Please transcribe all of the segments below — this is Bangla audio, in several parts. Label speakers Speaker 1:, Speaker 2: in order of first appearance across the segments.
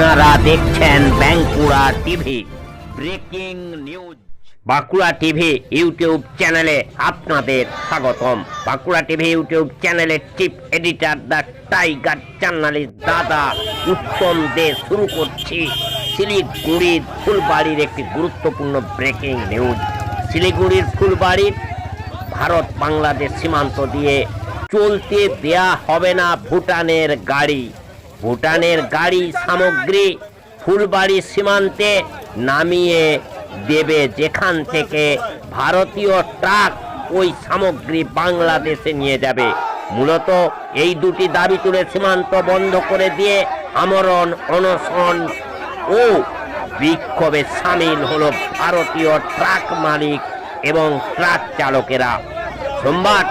Speaker 1: আপনারা দেখছেন Bankura TV, breaking news. Bankura TV YouTube চ্যানেলে আপনাদের স্বাগতম। বাঁকুড়া টিভি ইউটিউব চ্যানেলের chief editor the tiger journalist দাদা উত্তম দে শুরু করছি। শিলিগুড়ির ফুলবাড়ির একটি গুরুত্বপূর্ণ ব্রেকিং নিউজ। শিলিগুড়ির ফুলবাড়ির ভারত বাংলাদেশ সীমান্ত দিয়ে চলতে দেয়া হবে না ভুটানের গাড়ি। ভুটানের গাড়ি সামগ্রী ফুলবাড়ি সীমান্তে নামিয়ে দেবে যেখান থেকে ভারতীয় ট্রাক ওই সামগ্রী বাংলাদেশে নিয়ে যাবে। মূলত এই দুটি দাবি তুলে সীমান্ত বন্ধ করে দিয়ে আমরণ, অনশন ও বিক্ষোভে সামিল হলো ভারতীয় ট্রাক মালিক এবং ট্রাক চালকেরা। সোমবার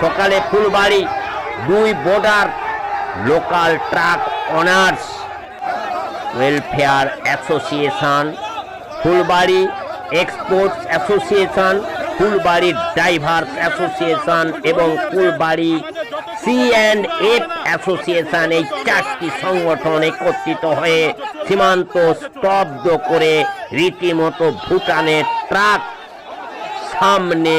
Speaker 1: সকালে ফুলবাড়ি দুই border local truck owners welfare association, Phulbari exports association, Phulbari drivers association এবং Phulbari C and F association এই চারটি সংগঠন একত্রিত হয়ে সীমান্ত স্তব্ধ করে রীতিমতো ভুটানের ট্রাক সামনে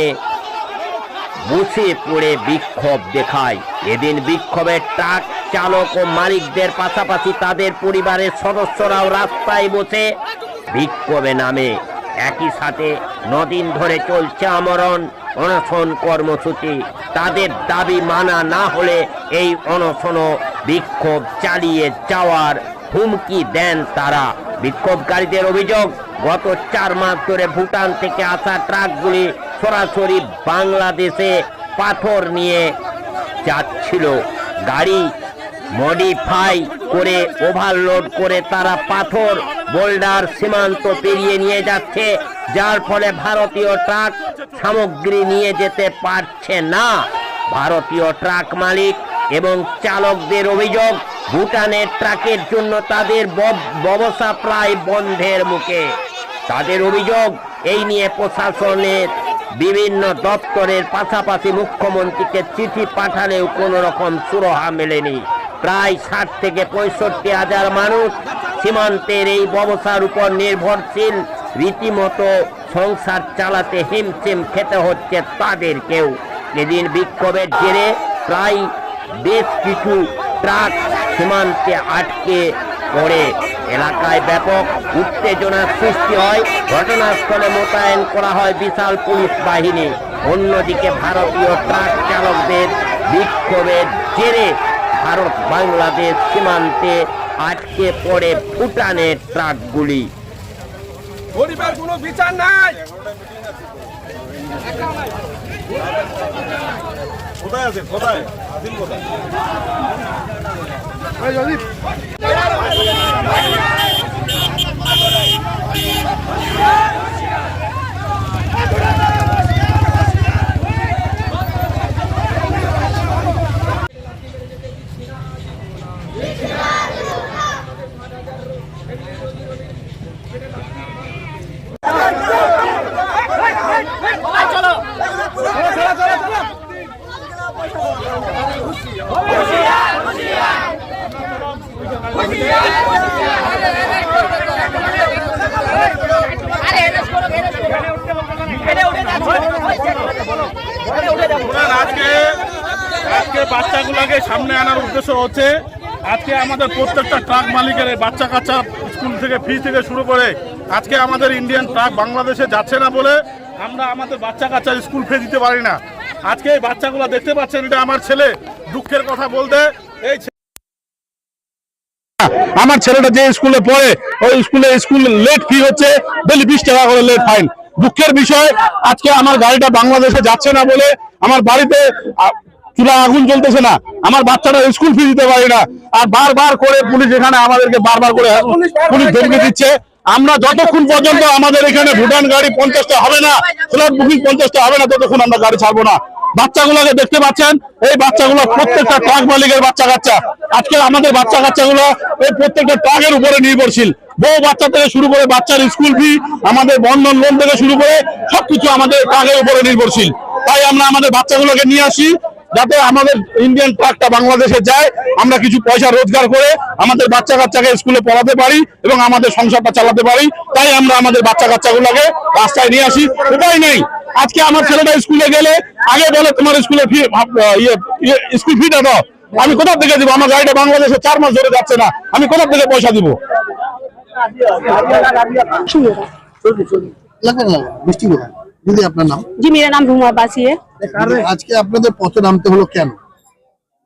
Speaker 1: বসে পড়ে বিক্ষোভ দেখায়। এদিন বিক্ষোভের ট্রাক চালক ও মালিকদের পাশাপাশি তাদের পরিবারের সদস্যরাও রাস্তায় বসে বিক্ষোভে নামে। একই সাথে নদিন ধরে চলছে আমরণ, অনশন কর্মসূচি। তাদের দাবি মানা না হলে এই অনশন বিক্ষোভ চালিয়ে যাওয়ার হুমকি দেন তারা। বিক্ষোভকারীদের অভিযোগ, গত চার মাস ধরে ভুটান থেকে আসা ট্রাকগুলি সরাসরি বাংলাদেশে পাথর নিয়ে যাচ্ছিল। গাড়ি মডিফাই করে ওভারলোড করে তারা পাথর বোল্ডার সীমান্ত পেরিয়ে নিয়ে যাচ্ছে, যার ফলে ভারতীয় ট্রাক সামগ্রী নিয়ে যেতে পারছে না। ভারতীয় ট্রাক মালিক এবং চালকদের অভিযোগ, ভুটানের ট্রাকের জন্য তাদের ব্যবসা প্রায় বন্ধের মুখে। তাদের অভিযোগ, এই নিয়ে প্রশাসনের বিভিন্ন দপ্তরের পাশাপাশি মুখ্যমন্ত্রীকে চিঠি পাঠালেও কোনো রকম সুরহা মেলেনি। প্রায় ষাট থেকে পঁয়ষট্টি হাজার মানুষ সীমান্তের এই ব্যবসার উপর নির্ভরশীল, রীতিমতো সংসার চালাতে হিমশিম খেতে হচ্ছে তাদেরকেও এদিন বিক্ষোভের জেরে প্রায় বেশ কিছু ট্রাক সীমান্তে আটকে পড়ে। এলাকায় ব্যাপক উত্তেজনার সৃষ্টি হয়। ঘটনাস্থলে মোতায়েন করা হয় বিশাল পুলিশ বাহিনী। অন্যদিকে ভারতীয় ট্রাক চালকদের বিক্ষোভের জেরে ভারত বাংলাদেশ সীমান্তে আটকে পড়ে ভুটানের ট্রাকগুলি।
Speaker 2: গরিবের কোনো বিচার নাই।
Speaker 3: কোথায় আছেন কোথায়? কোথায়? আজকে আজকে বাচ্চাগুলোকে সামনে আনার উদ্দেশ্য হচ্ছে, আজকে আমাদের প্রত্যেকটা ট্রাক মালিকের বাচ্চা কাচ্চা স্কুল থেকে ফি থেকে শুরু করে আজকে আমাদের ইন্ডিয়ান ট্রাক বাংলাদেশে যাচ্ছে না বলে আমরা আমাদের বাচ্চা কাচ্চার স্কুল ফি দিতে পারি না। আজকে এই বাচ্চাগুলো দেখতে পাচ্ছেন, এটা আমার ছেলে, দুঃখের কথা বলতে। এই
Speaker 4: আমার ছেলেটা যে স্কুলে পড়ে ওই স্কুলে স্কুল লেট ফি হচ্ছে ডেলি বিশ টাকা করে লেট ফাইন দুঃখের বিষয় আজকে আমার গাড়িটা বাংলাদেশে যাচ্ছে না বলে আমার বাড়িতে চুলা আগুন জ্বলতেছে না। আমার বাচ্চাটা স্কুল ফি দিতে পারি না। আর বারবার করে পুলিশ এখানে আমাদেরকে বারবার করে পুলিশ ধমকি দিচ্ছে। আমরা যতক্ষণ পর্যন্ত আমাদের এখানে ভুটান গাড়ি পঞ্চাশটা হবে না ফ্ল্যাট বুকিং পঞ্চাশটা হবে না ততক্ষণ আমরা গাড়ি ছাড়বো না। বাচ্চাগুলোকে দেখতে পাচ্ছেন। এই বাচ্চাগুলো প্রত্যেকটা ট্রাক মালিকের বাচ্চা কাচ্চা। আজকে আমাদের বাচ্চা কাচ্চাগুলো এই প্রত্যেকটা ট্রাকের উপরে নির্ভরশীল। বউ বাচ্চা থেকে শুরু করে বাচ্চার স্কুল ফি আমাদের বন্ধন লোন থেকে শুরু করে সবকিছু আমাদের ট্রাকের উপরে নির্ভরশীল। তাই আমরা আমাদের বাচ্চাগুলোকে নিয়ে আসি। যাতে আমাদের ইন্ডিয়ান ট্রাকটা বাংলাদেশে যায় আমরা কিছু পয়সা রোজগার করে আমাদের বাচ্চা কাচ্চাকে স্কুলে পড়াতে পারি এবং আমাদের সংসারটা চালাতে পারি। তাই আমরা আমাদের বাচ্চা কাচ্চাগুলোকে রাস্তায় নিয়ে আসি। উপায় নেই। আজকে আমার ছেলেটা স্কুলে গেলে আগে বলে তোমার স্কুলে ফি ইয়ে ইয়ে, স্কুল ফিটা দাও। আমি কোথা থেকে দিব? আমার গাড়িটা বাংলাদেশে চার মাস ধরে যাচ্ছে না। আমি কোথা থেকে পয়সা দিব?
Speaker 5: লাগবে না কোথায় দিদি আপনার নাম
Speaker 6: जी मेरा नाम रूमा अब्बासी है
Speaker 5: আজকে আপনাদের পথে নামতে হলো কেন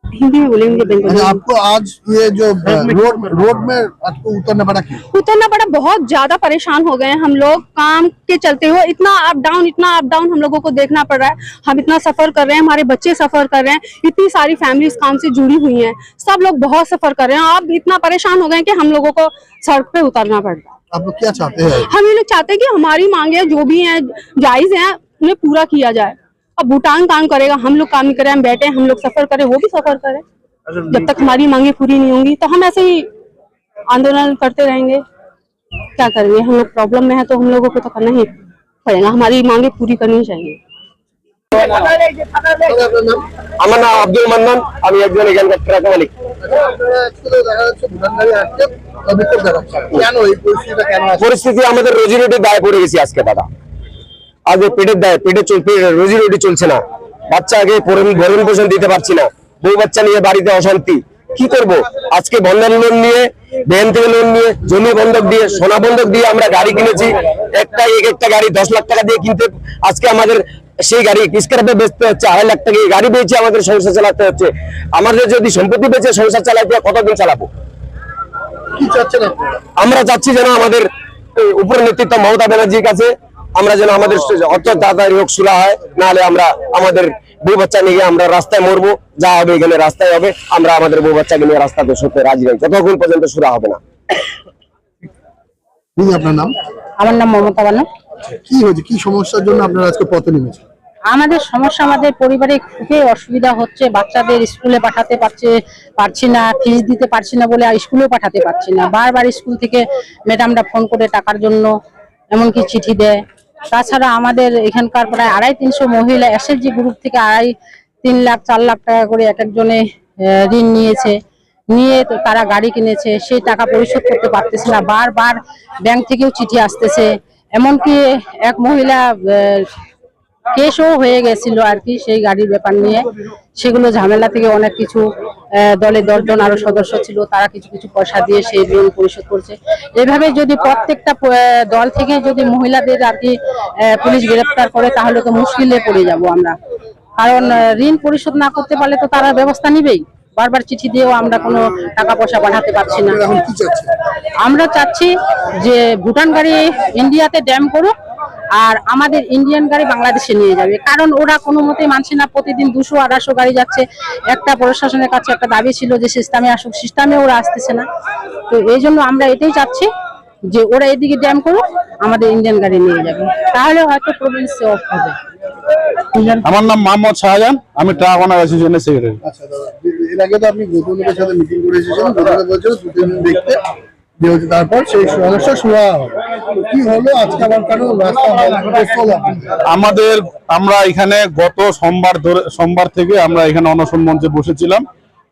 Speaker 6: हिंदी में बोलेंगे बंगाली
Speaker 5: अच्छा
Speaker 6: में।
Speaker 5: आपको आज ये जो रोड रोड में आपको उतरना पड़ा क्यों
Speaker 6: उतरना पड़ा बहुत ज्यादा परेशान हो गए हैं हम लोग काम के चलते हुए इतना अप डाउन इतना अप डाउन हम लोगों को देखना पड़ रहा है हम इतना सफर कर रहे हैं हमारे बच्चे सफर कर रहे हैं इतनी सारी फैमिली इस काम से जुड़ी हुई हैं सब लोग बहुत सफर कर रहे हैं अब इतना परेशान हो गए हैं कि हम लोगों को सड़क पे उतरना पड़ रहा है
Speaker 5: आप लोग क्या चाहते हैं?
Speaker 6: हम ये लोग चाहते हैं कि हमारी मांगे जो भी हैं जायज़ हैं उन्हें पूरा किया जाए। अब भूटान काम करेगा हम लोग काम करें हम बैठे हम लोग सफ़र करें वो भी सफ़र करें। अच्छा, जब तक हमारी मांगे पूरी नहीं होंगी तो हम ऐसे ही आंदोलन करते रहेंगे। क्या करेंगे? हम लोग प्रॉब्लम में है तो हम लोगों को तो करना ही पड़ेगा। हमारी मांगे पूरी करनी चाहिए।
Speaker 7: আমার নাম আব্দুল মান্নান, আমি একজন এখানকার ট্রাক মালিক। পরিস্থিতি আমাদের রোজি রুটির দায় পড়ে গেছি আজকে, দাদা। আজ পেটের দায়, পেটে রোজি রুটি চলছে না। বাচ্চাকে ভরণ ভরণ পোষণ দিতে পারছি না। বউ বাচ্চা নিয়ে বাড়িতে অশান্তি। কি করব? আজকে বন্ধন লোন নিয়ে, ব্যাংক থেকে লোন নিয়ে, জমি বন্ধক দিয়ে, সোনা বন্ধক দিয়ে আমরা গাড়ি কিনেছি। একটা এক একটা গাড়ি দশ লাখ টাকা দিয়ে কিনতে আজকে আমাদের সেই গাড়ি স্ক্র্যাপে বেচতে হচ্ছে আড়াই লাখ টাকা এই গাড়ি বেচে আমাদের সংসার চালাতে হচ্ছে। আমাদের যদি সম্পত্তি বেচে সংসার চালাতে হয়, কতদিন চালাবো?
Speaker 5: কি চাচ্ছেন আপনারা?
Speaker 7: আমরা চাচ্ছি যেন আমাদের উপর নেতৃত্ব মমতা ব্যানার্জির কাছে আমরা যেন আমাদের অর্থ তাড়াতাড়ি হোক সুরা হয় নাহলে আমরা আমাদের বউ বাচ্চা নিয়ে আমরা রাস্তায় মরবো যা হবে এখানে রাস্তায় হবে আমরা আমাদের বউ বাচ্চাকে নিয়ে রাস্তাতে সত্যি রাজি নাই। যতক্ষণ পর্যন্ত সুরা হবে না।
Speaker 5: আপনার নাম?
Speaker 8: আমার নাম মমতা বানু।
Speaker 5: কি হয়েছে? কি সমস্যার জন্য আপনারা আজকে পথে
Speaker 8: আমাদের সমস্যা আমাদের পরিবারে খুবই অসুবিধা হচ্ছে। বাচ্চাদের স্কুলে পাঠাতে পারছে, পারছি না ফিস দিতে পারছি না বলে আর স্কুলেও পাঠাতে পারছি না। বারবার স্কুল থেকে ম্যাডামরা ফোন করে টাকার জন্য, এমনকি চিঠি দেয়। তাছাড়া আমাদের এখানকার প্রায় আড়াই তিনশো মহিলা এসএসজি গ্রুপ থেকে আড়াই তিন লাখ, চার লাখ টাকা করে এক একজনে ঋণ নিয়েছে। নিয়ে তারা গাড়ি কিনেছে, সেই টাকা পরিশোধ করতে পারতেছে না। বারবার ব্যাংক থেকেও চিঠি আসতেছে। এমনকি এক মহিলা কেসও হয়ে গেছিল আর কি সেই গাড়ির ব্যাপার নিয়ে। সেগুলো ঝামেলা থেকে অনেক কিছু দলে দশজন আরও সদস্য ছিল, তারা কিছু কিছু পয়সা দিয়ে সেই ঋণ পরিশোধ করছে। এভাবে যদি প্রত্যেকটা দল থেকে যদি মহিলাদের আর কি পুলিশ গ্রেফতার করে, তাহলে তো মুশকিলে পড়ে যাব আমরা। কারণ ঋণ পরিশোধ না করতে পারলে তো তারা ব্যবস্থা নিবেই। বারবার চিঠি দিয়েও আমরা কোনো টাকা পয়সা পাঠাতে পারছি না। আমরা চাচ্ছি যে ভুটান গাড়ি ইন্ডিয়াতে ড্যাম করুক আর আমাদের ইন্ডিয়ান গাড়ি বাংলাদেশে নিয়ে যাবে। কারণ ওরা কোনো মতে মানছে না প্রতিদিন দুশো আড়াইশো গাড়ি যাচ্ছে। একটা প্রশাসনের কাছে একটা দাবি ছিল যে সিস্টেমে আসুক সিস্টেমে ওরা আসতেছে না। তো এই জন্য আমরা এটাই চাচ্ছি যে ওরা এদিকে ড্যাম করুক আমাদের ইন্ডিয়ান গাড়ি নিয়ে যাবে। তাহলে হয়তো প্রবলেম সলভ হবে।
Speaker 4: আমার নাম মোহাম্মদ শাহজাহান আমি ট্রাক ওনার অ্যাসোসিয়েশনের সেক্রেটারি
Speaker 5: এর আগে তো আপনি গৌতমের সাথে মিটিং করে এসেছিলেন গৌতম বলছিল দু তিন দিন দেখতে। যে তারপর সেই সমস্যা শুরু কি হলো? আজকে আবার কেন রাস্তা বন্ধ করতে আপনাদের?
Speaker 4: আমাদের আমরা এখানে গত সোমবার ধরে সোমবার থেকে আমরা এখানে অনশন মঞ্চে বসেছিলাম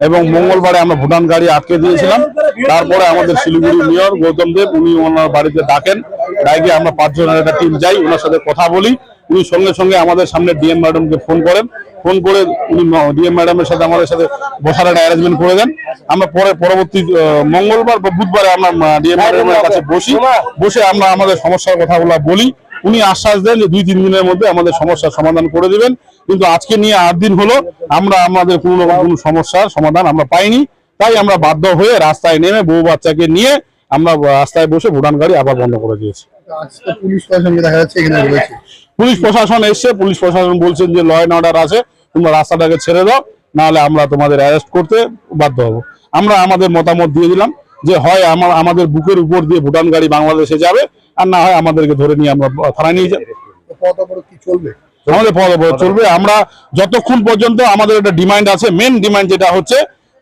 Speaker 4: এবং মঙ্গলবারে আমরা ভুটান গাড়ি আটকে দিয়েছিলাম। তারপরে আমাদের শিলিগুড়ি মেয়র গৌতম দেব উনি ওনার বাড়িতে ডাকেন। ডাকে আমরা পাঁচজনের একটা টিম যাই ওনার সাথে কথা বলি। উনি সঙ্গে সঙ্গে আমাদের সামনে ডিএম ম্যাডামকে ফোন করেন। ফোন করে উনি ডিএম ম্যাডামের সাথে আমাদের সাথে বসার একটা অ্যারেঞ্জমেন্ট করে দেন। আমরা পরে পরবর্তী মঙ্গলবার বা বুধবারে আমরা ডিএম ম্যাডামের কাছে বসি। বসে আমরা আমাদের সমস্যার কথাগুলো বলি। উনি আশ্বাস দেন যে দুই তিন দিনের মধ্যে আমাদের সমস্যার সমাধান করে দিবেন। কিন্তু আজকে নিয়ে আট দিন হলো আমরা আমাদের কোনো রকম কোনো সমস্যার সমাধান আমরা পাইনি। তাই আমরা বাধ্য হয়ে রাস্তায় নেমে বউ বাচ্চাকে নিয়ে আমরা রাস্তায় বসে ভুটান গাড়ি আবার বন্ধ করে দিয়েছি।
Speaker 5: পুলিশ প্রশাসনকে দেখা যাচ্ছে
Speaker 4: পুলিশ প্রশাসন এসছে পুলিশ প্রশাসন বলছেন যে ল অ্যান্ড অর্ডার আছে তোমরা রাস্তাটাকে ছেড়ে দাও নাহলে আমরা তোমাদের অ্যারেস্ট করতে বাধ্য হব। আমরা আমাদের মতামত দিয়ে দিলাম যে হয় আমার আমাদের বুকের উপর দিয়ে ভুটান গাড়ি বাংলাদেশে যাবে আর না হয় আমাদেরকে ধরে নিয়ে আমরা থানায় নিয়ে যাব আমাদের পদ চলবে। আমরা যতক্ষণ পর্যন্ত আমাদের একটা ডিমান্ড আছে মেন ডিমান্ড যেটা হচ্ছে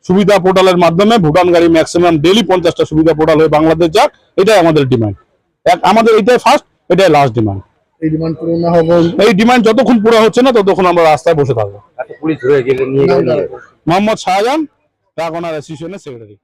Speaker 4: সুবিধা পোর্টালের মাধ্যমে ভুটান গাড়ি ম্যাক্সিমাম ডেলি পঞ্চাশটা সুবিধা পোর্টাল হয়ে বাংলাদেশ যাক এটাই আমাদের ডিমান্ড এক আমাদের এটাই ফার্স্ট এটাই লাস্ট ডিমান্ড
Speaker 5: এই ডিমান্ড পূরণ না হবে
Speaker 4: এই ডিমান্ড যতক্ষণ পুরো হচ্ছে না ততক্ষণ আমরা রাস্তায় বসে থাকব। মোহাম্মদ শাহজাহান ড্রাগনার অ্যাসোসিয়েশনের সেক্রেটারি